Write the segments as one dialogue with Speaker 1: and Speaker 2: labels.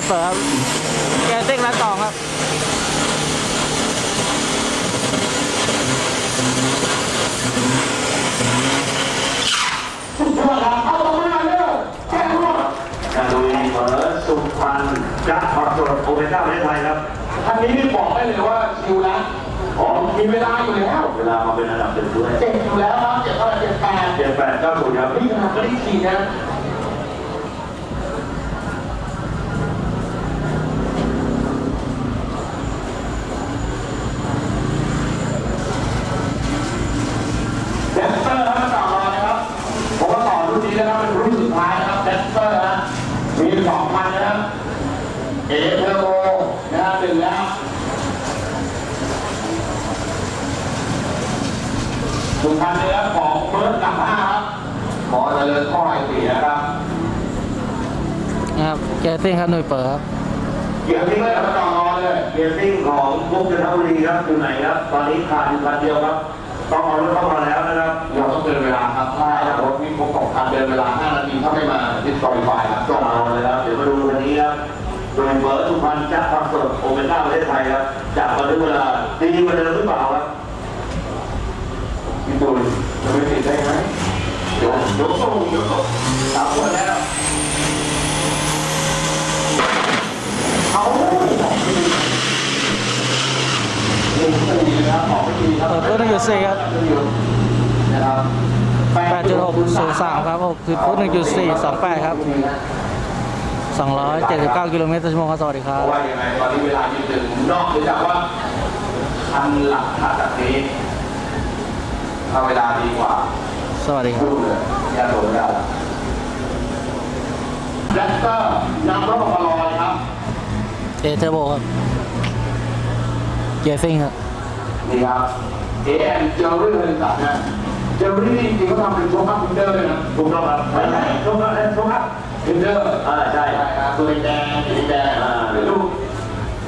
Speaker 1: นเปิดครับแกเต้งร้านตองครับ
Speaker 2: การลุยเหมอสุพรรณจักรพรรดิโอเมก้าประเทศไทยครับ
Speaker 3: คันนี้นี่บอกได้เลยว่าชิวแล้ว
Speaker 2: อ๋อ
Speaker 3: มีเวลาอยู่แล้ว
Speaker 2: เวลามาเป็นอันดับหนึ่งด้วย
Speaker 3: เจ็บอยู่แล้วครับเจ็บเท่าไหร่เจ็บแปด
Speaker 2: เจ็ดแปดเก้าศูนย์ครับ
Speaker 3: นี่ขนาดไม่ได้ขี่นะ แดนเซอร์ครับต่อรอนะครับ ผมว่าต่อรุ่นนี้นะครับเป็นรุ่นสุดท้ายนะครับแดนเซอร์นะมีสองพันนะครับ เอเทอร์โบนะครับหนึ่งแล้วสุพรรณเนื้อของเฟิร์สกับห้าครับ ขอเจริญข้อไอเสียครับ
Speaker 1: นะ ครับแกเต้งครับหน่วยเปิดครับ
Speaker 3: เกี่ยวที่เลยครับต่อรอเลย
Speaker 2: เกียร์ซิ่งของมุกจันทบุรีครับอยู่ไหนครับ ตอนนี้ขาดอยู่คันเดียวครับ ต้องเอารถเข้ามาแล้วนะครับ
Speaker 3: เราต้องเดินเวลาครับ ถ้ารถวิ่งครบสองคันเดินเวลา5นาทีถ้าไม่มาดิสคอลิฟายครับ
Speaker 2: ต้องเอาเลยครับ เดี๋ยวมาดูคันนี้ครับโดยเหมอสุพรรณจักรพรรดิโอเมก้าประเทศไทยครับจากมาถึงเวลาดีกว่าเดิมหรือเปล่าครับ
Speaker 3: พี่ตูนจะไม่ติดได้ไหมเดี๋ยวเดี๋ยวส่งเดี๋ยวส่งสามคนแล้ว เอานี่ก็ดีนะครับออกไม่ดีครับ
Speaker 1: เปิดเพื่อนหนึ่งจุดสี่ครับ
Speaker 3: นะครับ
Speaker 1: แปดจุดหกศูนย์สามครับหกคือฟุตหนึ่งจุดสี่สองแปดครับสองร้อยเจ็ดสิบเก้ากิโลเมตรต่อชั่วโมงครับสวัสดีค
Speaker 3: เพ
Speaker 1: รับ
Speaker 3: ราะว่ายังไงตอนนี้เวลายืนถึงนอกจากว่าคันหลักถัดจากนี้ถ้าเวลาดีกว่า
Speaker 1: สวัสดีครับ
Speaker 3: ดูเลยอย่าโดนกันแรปเตอร์นำรถออกมารอเลยครับ
Speaker 1: เอเทอร์โบครับ เกียร์ซิ่งครับ
Speaker 3: นี่ครับ AM เจอรี่เลยสัตว์นะเจอรี่จริงๆเขาทำเป็นโชว์คัพพินเดอร์เลยนะ
Speaker 2: ถูกต้องครับไม่ใช่ถูกต้องเอ้ยถูกครับ
Speaker 3: พินเดอร์
Speaker 2: อ่าใช่
Speaker 3: ใช่ครับตัวแดงๆสีแดง
Speaker 2: อ่า
Speaker 3: เป็นลูก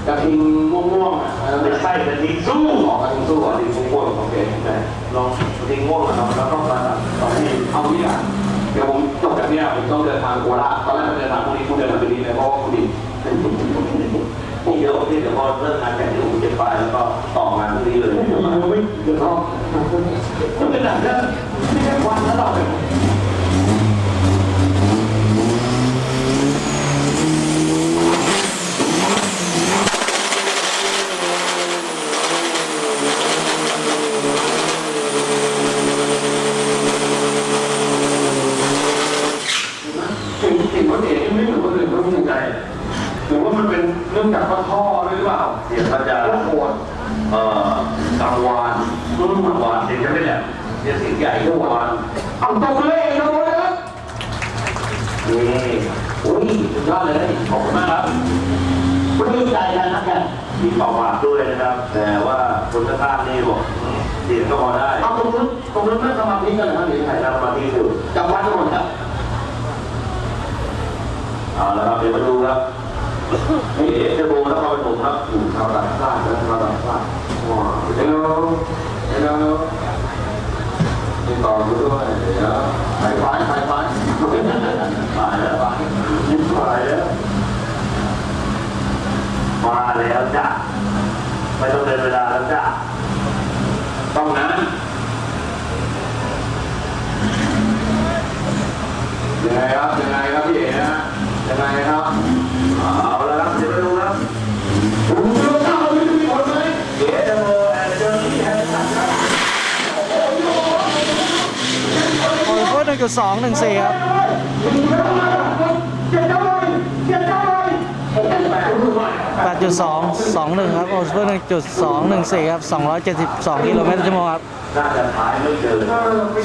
Speaker 3: กระทิงม่วงๆอะ
Speaker 2: ไม่ใช่เป็นทีสู้
Speaker 3: ออกกระทิงสู้กระทิงม่วงๆโอเค
Speaker 2: แต่ลองทีง่วงเหรอครับแล้วต้องมาตอนนี้
Speaker 3: เอางี้อะเดี๋ยวผมจบจากเนี้ยผมต้องเดินทางโคราชตอนแรกผมเดินทางพรุ่งนี้คุณเดินทางไปนี้เลยเพราะว่าคุณดิ
Speaker 2: นี่ เยอะที่เดี๋ยวพอเลิกงานแข่งที่ผมจะไปแล้วก็ต่องานพรุ่งนี้เลย
Speaker 3: เดี๋ยวไม่เดี๋ยวเขาคุณเป็นหนักนะไม่ใช่วันแล้วเราเนี่ยสิ่งสิ่งคนเอกที่ไม่เหมือนคนอื่นเขาเป็นยังไงหรือว่า มันเป็นเรื่องจากข้อท่อด้วยหรือเปล่า
Speaker 2: เสียงมันจะ
Speaker 3: โอ้โห
Speaker 2: เอ่อกังวานกังวานเสียงจะไม่แหลมเสียงเสียงใหญ่กังวาน
Speaker 3: เอาตรงเลยนะโว้ยนะ
Speaker 2: นี่
Speaker 3: อุ้ยสุดยอดเลยขอบคุณมากครับปลื้มใจนะครับแก
Speaker 2: มีเป่าหวานด้วยนะครับ แต่ว่าคนข้างๆนี่บอกเสียงก็พอได้
Speaker 3: เอาตรงนู้นตรงนู้นไม่สมาธิกันเหรอครับหรือไง
Speaker 2: ใครนั่งมาที่อยู่
Speaker 3: จำวัดทั้งหมดครับ
Speaker 2: เอาละครับเดี๋ยวมาดูครับ นี่เอฟเทอร์โบแล้วก็เป็นผมครับ
Speaker 3: อยู่ชาวต่างชาตินะชาวต่างชาติว้าวเฮลโลเฮลโลติดต่อกูด้วยเดี๋ยวไฟไฟไฟไฟ
Speaker 2: มาแล้วยิ้มมาแล้วมาแล้วจ้ะไม่ต้องเดินเวลาแล้วจ้ะ
Speaker 3: ต้องนะ 1.214 ครับ
Speaker 2: แปดจุดส
Speaker 1: องสองหนึ่งครับ
Speaker 3: โอสเป
Speaker 1: อร์หนึ่งจุดสองหนึ่งสี่ครับสองร้อยเจ็ดสิบสองกิโลเมตรชั่วโมงครับ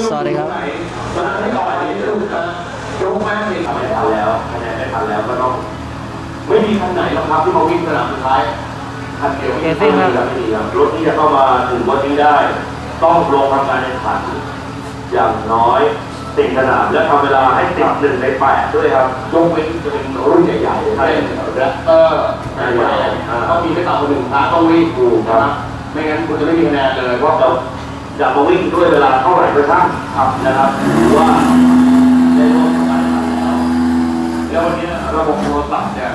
Speaker 1: สวัสดีครับ
Speaker 3: ไม่มี
Speaker 2: คันไห
Speaker 3: นนะครับที่มาวิ่งสนามสุดท้ายคันเดียว
Speaker 1: ที่
Speaker 2: ไม่มีรถที่จะเข้ามาถึงวันนี้ได้ ต้องลงทำการแข่งนอย่างน้อย ติดสนามและทำเวลาให้ติดหนึ่งในแปดด้วยครับ
Speaker 3: ยกเว้นจะเป็นรุ่นใหญ่ๆเช่นแรปเตอร์ใหญ่ๆต้องมีไม่ต่ำกว่าหนึ่งครั้งต้องวิ่งถูกนะครับ ไม่งั้นคุณจะไม่มีคะแนนเลยเพราะ
Speaker 2: เราจะมาวิ่งด้วยเวลาเท่าไหร่ก็ช่างครับนะครับถือว่าได้ร่วมทำการแข่งขันแล้ว
Speaker 3: แล้ววันนี้ระบบโทรศัพท์เนี่ย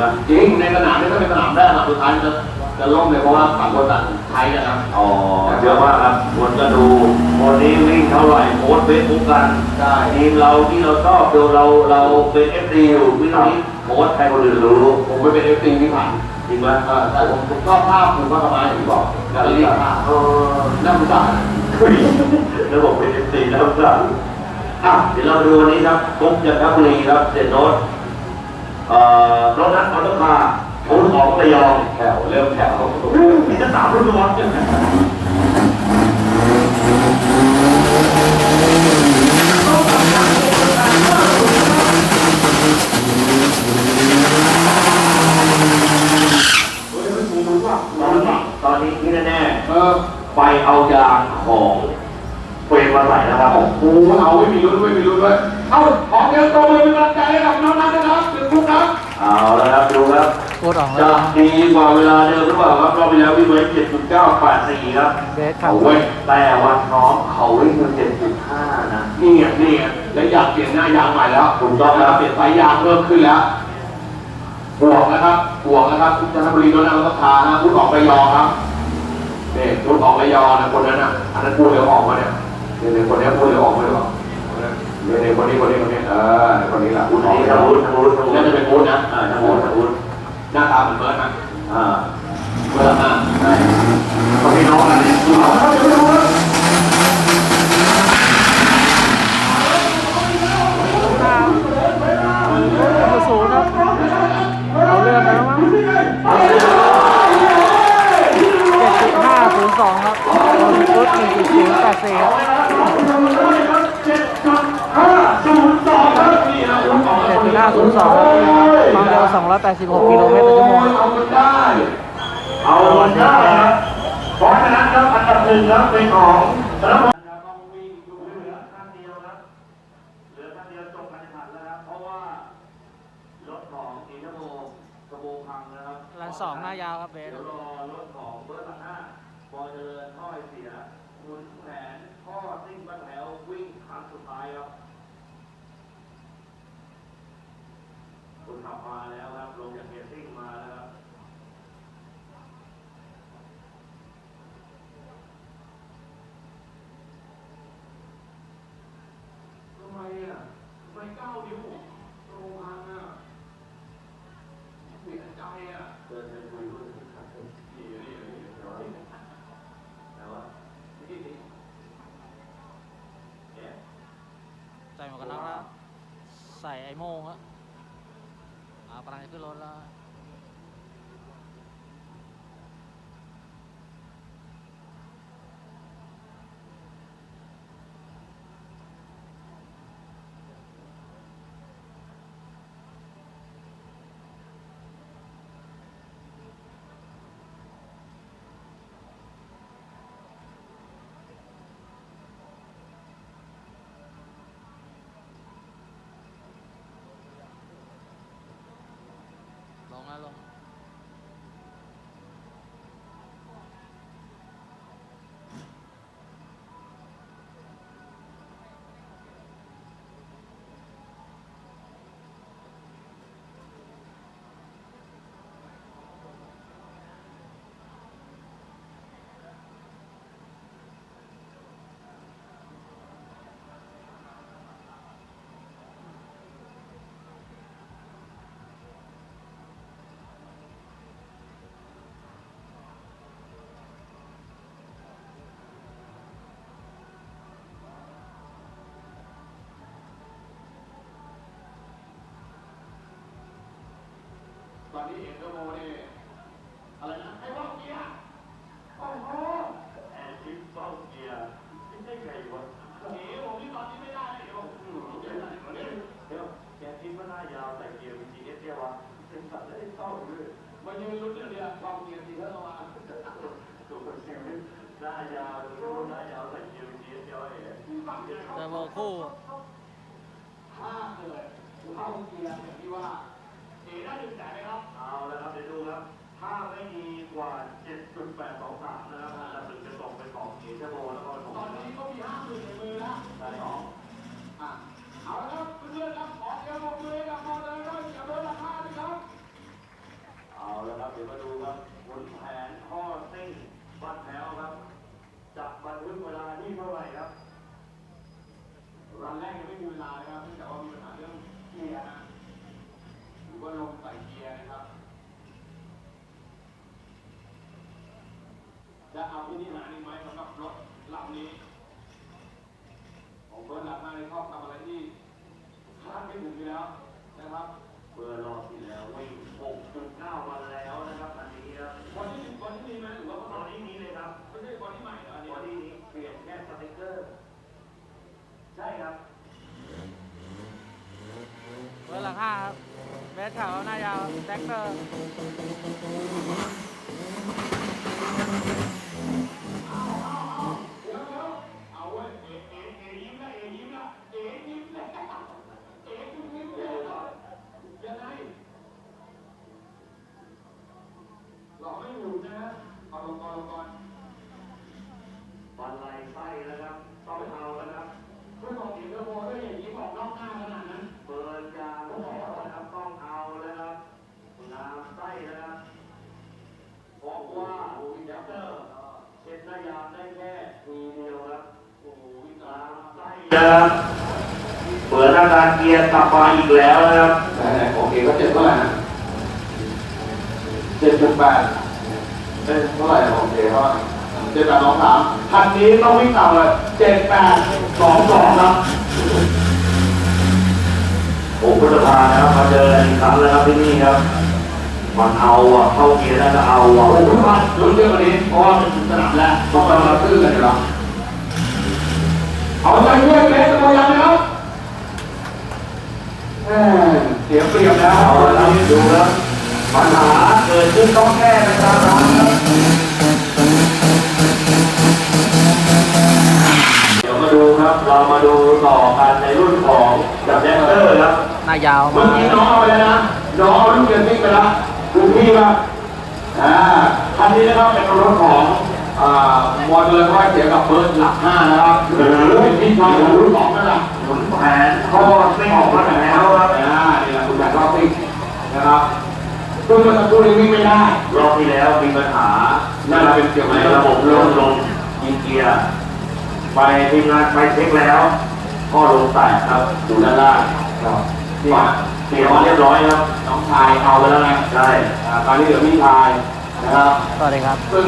Speaker 2: ปะ
Speaker 3: จริงในสนามนี่ก็เป็นสนามแรกครับสุดท้ายจะ จะล่มเลยเพราะว่าต่างคนต่างใช้นะครับ
Speaker 2: อ๋อเยอะมากครับคนก็ดูวันนี้วิ่งเท่าไหร่โพสเฟซบุ๊กกัน
Speaker 3: ใช่
Speaker 2: ทีมเราที่เราชอบดูเราเราเป็นเอฟซีอยู่วิ่งนี้โพสให้คนอื่นรู้
Speaker 3: ผมไม่เป็นเอฟซีที่ผ่าน
Speaker 2: จริงไหม
Speaker 3: เออแต่ผมผมชอบภาพคุณก็ประมาณอย่างที่บอกแกลเลอรี่ภาพ
Speaker 2: เออ
Speaker 3: น่าสงสาร
Speaker 2: แล้วผมเป็นเอฟซีแล้วครับอะเดี๋ยวเราดูวันนี้ครับปุ๊บจันทบุรีครับเซนโนตเอ่อรถนั้นออโต้คาร์ รุ่นของระยอง
Speaker 3: แถวเริ่มแถว
Speaker 2: มีจะสามรุ่นร้อน
Speaker 3: จัง
Speaker 2: ตอนนี้ตอนนี้ที่แน่
Speaker 3: เออ
Speaker 2: ไปเอายางของเฟรมมาใส่นะครับ
Speaker 3: โอ้โหเอาไม่มีรุ่นไม่มีรุ่นด้วยเอาของเดียวตัวมือเป็นกำลังใจให้กับน้องนัทนะครับถึงทุกครับ
Speaker 2: เอาแล้วครับดูครับ
Speaker 1: โคตรออกแล้
Speaker 2: จะ
Speaker 1: ว
Speaker 2: ดีกว่าเวลาเดิมหรือเปล่าครับรอบที่แล้ววิ่งไว้7.984ครับ
Speaker 1: เบสขับ
Speaker 3: เอาเว้ย
Speaker 2: แต่วันน้องเขาวิ่งมา7.5นะ
Speaker 3: นี่ไงนี่ไงแล้วอยากเปลี่ยนหน้ายางใหม่แล้ว
Speaker 2: ถูกต้องครับ
Speaker 3: เปลี่ยนสายยางเพิ่มขึ้นแล้วบวกนะครับบวกนะครับจันทบุรีโดนนำรัฐานะพูดออกระยองครับเนี่ยพูดออกระยองนะคนนั้นน่ะอันนั้นพูดเร็วออกมาเนี่ยเนี่ยเนี่ยคนนี้พูดเร็วออกมาหรือเปล่าเนี่ยเนี่ยคนนี้คนนี้คนนี้เออคนนี้แหละพูดออก
Speaker 2: นี่
Speaker 3: ระย
Speaker 2: ทา
Speaker 3: อง
Speaker 2: วุฒิทางวุฒิทางวุ
Speaker 3: น่า
Speaker 2: ฒิ
Speaker 3: จะเป็นพูดนะ
Speaker 2: อ่าทางวุฒิทางวุฒิ
Speaker 3: หน้าตาเหมือนเบิร์ดนะ
Speaker 2: อ่า
Speaker 3: เบิร์ดอะ
Speaker 2: ใช่เขาพี่น้องกันเนี่ย
Speaker 3: เอาเข้าไปดูนะ
Speaker 1: มาสูงครับเอาเรื่องแล้วมั้งเจ็ดจุดห้าศูนย์สองครับฟุตหนึ่งจุดศูนย์แปดสี่ครับ
Speaker 2: เจ็ดจุดห้าศูนย์สองครับนี่นะคุณสอง
Speaker 1: เจ็ดจุดห้าศูนย์สองครับ สองร้อยแปดสิบหกกิโลเมตรต่อชั่วโมง
Speaker 3: เอามันได้
Speaker 2: เอาวันนี้นะเพราะฉะนั้นครับอันดับหนึ่งครับเป็นของลต้องวิ่งดูเหลือคันเดียวครับเหลือคันเดียวจบการแข่งแล้วครับเพราะว่ารถของอีนโมกระโบพังนะครับ
Speaker 1: รันสองหน้ายาวครับเบส
Speaker 2: รอรถของเบอร์หลังห้าพอเจริญท่อไอเสียหมุนแผนท่อซิ่งบ้านแถววิ่งครั้งสุดท้ายครับ คุณขับมาแล้วครับ ลงจากเกียร์ซิ่งมาแล้วครับ
Speaker 3: ทำไมอะทำไมเก้านิ้วโรงงานอะเสียใจอะ
Speaker 2: เดินไปคุยด้วยครับ
Speaker 3: นี่นี่นี่
Speaker 2: แต่ว่าที่นี่เนี่ย
Speaker 1: ใส่หมวกกันน็อกแล้ว ใส่ไอโม่งครับ อ่าก นี้
Speaker 3: เอ็นเตอร์โมนี่อะไรนะไอ้บ้าเกียร์โอ้โห
Speaker 2: แอนชิปเป้าเกียร์ไม่ใช่ไงวะ
Speaker 3: เอ๋ผมนี่ตอนนี้ไม่ได้เอ๋ผมเดี๋ยวเดี๋ยว
Speaker 2: เดี๋ยวแกชิปมันหน้ายาวใส่เกียร์ VGS เนี่ยวะเป็นสัตว์ได้เต้าด้วย
Speaker 3: มายืนลุ้นเดียวๆความเกียร์ทีเท่าไหร่
Speaker 2: ตัวชีวิตหน้ายาวดูหน้ายาวใส่เกียร์ VGS เดียวเอง
Speaker 1: เทอร์โบคู่
Speaker 3: ถ้าเกิดเข้าเกียร์อย่างที่ว่า สียได้หนึ่งแสนไหมครับ
Speaker 2: เอาแล้วครับเดี๋ยวดูครับ ถ้าไม่มีกว่า 7.823 นะครับจะถึงจะส่งไปของเอเจโบแล้วก็ส่ง
Speaker 3: ตอนนี้ก็มีห้าหมื่นในมือแล้ว
Speaker 2: ได้สอง
Speaker 3: อะเอาละครับเพื่อนๆครับขอเสียงปรมือกับมอเตอร์ไซค์กับรถราคาด้วยครับ เอาแล้วครับเดี๋ยวมาดูครับบนแผนข้อซิ่งบัดแถว ว่าลมใส่เกียร์นะครับ จะเอาที่นี่หาหนึ่งไหมสำหรับรถลำนี้ผมเบิร์ดหลังมาในชอบทำอะไรที่คาดไม่ถึงอยู่แล้วนะครับ
Speaker 2: เบอร์รอบที่แล้ววิ่ง6.9วันแล้วนะครับอันนี้ครับ
Speaker 3: วันที่วันที่มีไหมหรือว่า
Speaker 2: ตอนนี้มีเลยครับ
Speaker 3: ไม่ใช่วันที่ใหม่เหรออันนี้
Speaker 2: วันนี้เปลี่ยนแค่สติ๊กเกอร์ ใช่ครับ
Speaker 1: เบอร์หลังห้าครับ เบสขาวหน้ายาวแท็กเตอร์
Speaker 3: เดี๋ยวเดี๋ยวเอาเว้ยเอ๋เอ๋เอ๋ยิ้มละเอ๋ยิ้มละเอ๋ยิ้มแล้วเอ๋ยิ้มแล้วยังไงหลอกไม่อยู่นะฮะเอาลงก่อนลงก่อน
Speaker 2: บันไลไส้แล้วครับ ต้องเอาแล้วครับ
Speaker 3: ช่วยบอกเอกเทอร์โบด้วยอย่างนี้บอกนอกหน้าขนาดนั้น
Speaker 2: เปิดยางแล้วนะครับต้องเอาแล้วครับน้ำไส้นะครับบอกว่าแดปเตอร์เช็ดหน้ายางได้แค่ทีเดียวครับ
Speaker 3: โอ้โหวิ่ง
Speaker 2: น้ำไส้ นะครับเปิดอาการเกียร์กลับมาอีกแล้วนะครับ
Speaker 3: ไหนๆโอเคก็เจ็ดเท่าไหร่นะเจ็ดจุดแปดเอ้ยเท่าไหร่โอเคเท่าไหร่เจ็ดแปดสองสามคันนี้ต้องวิ่งต่ำเลยเจ็ดแปดสองสองครับ
Speaker 2: ผมพุทธภานะครับมาเจอกันอีกครั้งแล้วครับที่นี่ครับมันเอาอะเข้าเกียร์แล้วก็เอาอะ
Speaker 3: โอ้โหมาลุ้นเรื่องวันนี้เพราะว่ามันถึงสนามแล้วต้องกำลังตื้อกันอยู่แล้ว เอาใจช่วยเบสตัวยังนะครับแหม่เสียเปรียบแล้ว
Speaker 2: เอาละครับดูครับปัญหาเกิดขึ้นต้องแก้ไปตามนั้นครับเดี๋ยวมาดูครับ เรามาดูต่อกันในรุ่นของดับแดนเตอร์ครับ
Speaker 1: หน้ายาว
Speaker 3: เมื่
Speaker 1: มา
Speaker 3: อกี้น้องเอาไปแล้วนะน้องเอาลูกเรียนวิ่งไปแล้วดูพี่ครับอ่าคันนี้นะครับเป็นรถของอ่า มอเตอร์ไซค์เสียกับเบิร์ดหลักห้านะครับหรือเป็นพี่ชายของรุ่นสองนั่นแหละ
Speaker 2: หนุนแผนข้อไม่ออกมาแล้วครับ
Speaker 3: อ่านี่แหละคุณแบบรอบซิ่งนะครับซึ่งเมื่อสักครู่นี้วิ่งไม่ได้
Speaker 2: รอบที่แล้วมีปัญหา
Speaker 3: น่าจะเป็นเกี่ยวกับ
Speaker 2: ระบบลมลมยิงเกียร์ไปทีมงานไปเช็คแล้วข้อลงแตกครับดูด้านล่าง
Speaker 3: ครับ
Speaker 2: เสียเสียมาเรียบร้อยครับ
Speaker 3: น้องชายเอาไปแล้วไง
Speaker 2: ใช่
Speaker 3: อ่าตอนนี้เหลือพี่ชายนะครับ
Speaker 1: สวัสดีครับ
Speaker 3: ซึ่ง